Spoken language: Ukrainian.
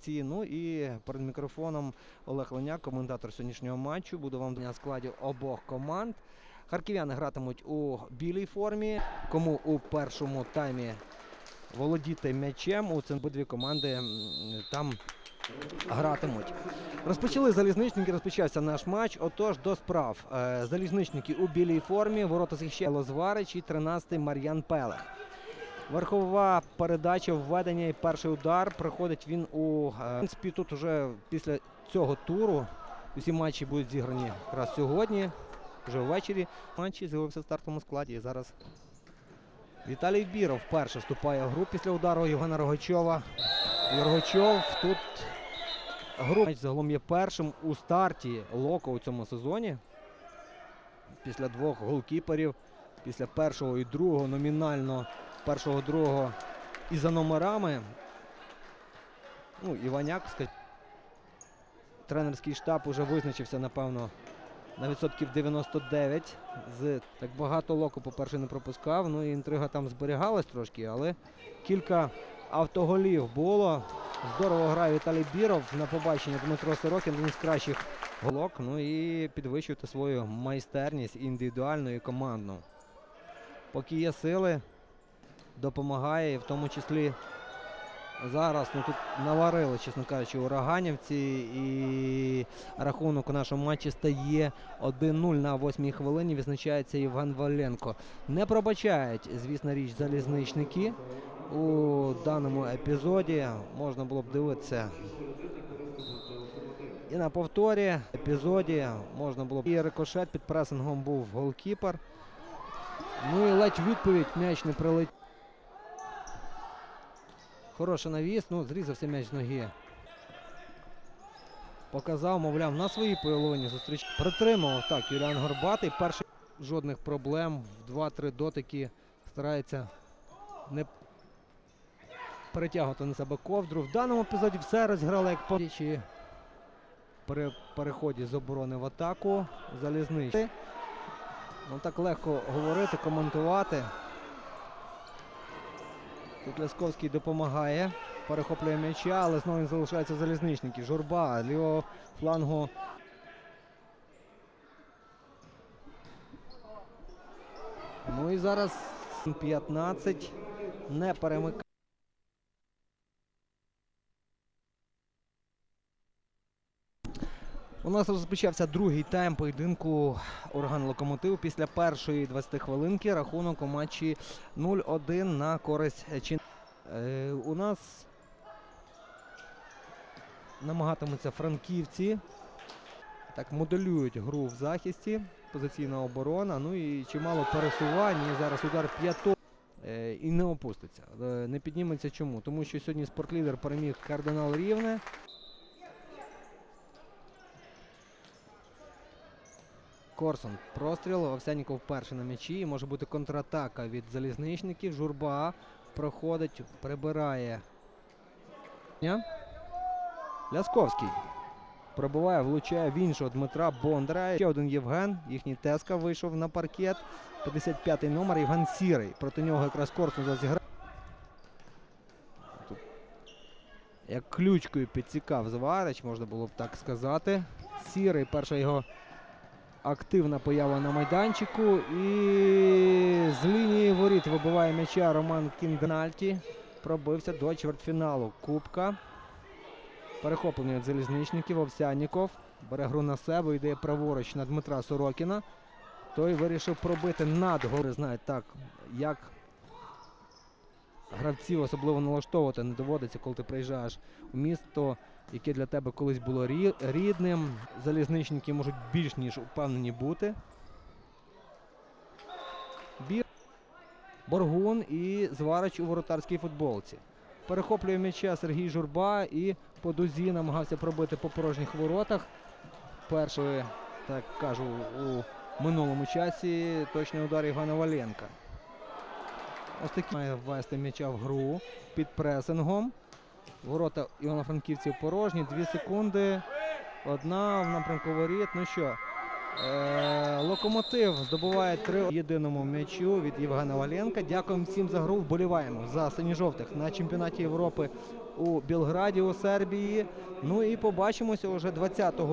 Ці, Ну і перед мікрофоном Олег Леняк, коментатор сьогоднішнього матчу. Буду вам на складі обох команд. Харків'яни гратимуть у білій формі. Кому у першому таймі володіти м'ячем, у обидві команди там гратимуть. Розпочали залізничники, розпочався наш матч. Отож, до справ. Е, Залізничники у білій формі. Ворота захищає Лозварич і 13-й Мар'ян Пелех. Верхова передача, введення і перший удар. Проходить він у е, в принципі, тут уже після цього туру. Усі матчі будуть зіграні якраз сьогодні, вже ввечері. Матчі з'явився в стартовому складі. І зараз Віталій Біров вперше вступає в гру після удару Євгена Рогачова. Рогачов тут гру загалом є першим у старті Локо у цьому сезоні. Після двох голкіперів, після першого і другого, номінально першого, другого і за номерами. Ну, Іваняк, тренерський штаб уже визначився, напевно, на відсотків 99. З так багато локо, по-перше, не пропускав. Ну і інтрига там зберігалась трошки, але кілька автоголів було. Здорово грає Віталій Біров на побачення Дмитро Сорокін, один з кращих голок. Ну і підвищувати свою майстерність індивідуальну і командну. Поки є сили, допомагає, в тому числі зараз ну, тут наварили, чесно кажучи, ураганівці. І рахунок у нашому матчі стає 1-0 на 8-й хвилині. Відзначається Євген Валенко. Не пробачають, звісно річ, залізничники. У даному епізоді можна було б дивитися. І на повторі епізоді можна було б. І рикошет під пресингом був голкіпер. Ну і ледь відповідь м'яч не прилетів. Хороший навіс, ну зрізався м'яч ноги. Показав, мовляв, на своїй половині зустріч. Притримував так Юліан Горбатий. Перший жодних проблем. В 2-3 дотики старається не перетягувати на себе ковдру. В даному епізоді все розграли як подічі. При переході з оборони в атаку. Залізничний. Ну так легко говорити, коментувати. Тут Лясковський допомагає. Перехоплює м'яча, але знову він залишається залізничники. Журба, лівого флангу. Ну і зараз 15 не перемикає. У нас розпочався другий тайм поєдинку орган локомотив. Після першої 20 хвилинки рахунок у матчі 0-1 на користь Чин. Е, у нас намагатимуться франківці. Так, моделюють гру в захисті. Позиційна оборона. Ну і чимало пересувань. Зараз удар п'ято. Е, і не опуститься. Е, не підніметься чому? Тому що сьогодні спортлідер переміг кардинал Рівне. Корсон простріл. Овсяніков перший на м'ячі. Може бути контратака від залізничників. Журба проходить, прибирає. Лясковський. Пробиває, влучає в іншого Дмитра Бондара. Ще один Євген. Їхній Теска вийшов на паркет. 55-й номер Євген Сірий. Проти нього якраз Корсон зазіграв. Як ключкою підсікав Зварич, можна було б так сказати. Сірий, перша його активна поява на майданчику. І з лінії воріт вибиває м'яча Роман Кінгнальті. Пробився до чвертьфіналу Кубка. Перехоплений від залізничників Овсяніков. Бере гру на себе, йде праворуч на Дмитра Сорокіна. Той вирішив пробити над гори. Знають так, як гравців особливо налаштовувати не доводиться, коли ти приїжджаєш у місто, яке для тебе колись було рідним. Залізничники можуть більш ніж впевнені бути. Бір. Боргун і Зварич у воротарській футболці. Перехоплює м'яча Сергій Журба і по дузі намагався пробити по порожніх воротах. Перший, так кажу, у минулому часі точний удар Івана Валенка. Ось такий має ввести м'яча в гру під пресингом. Ворота Івано-Франківців порожні. Дві секунди. Одна в напрямку воріт. Ну що, Е, Локомотив здобуває три єдиному м'ячу від Євгена Валенка. Дякуємо всім за гру. Вболіваємо за синьо-жовтих на чемпіонаті Європи у Білграді у Сербії. Ну і побачимося уже 20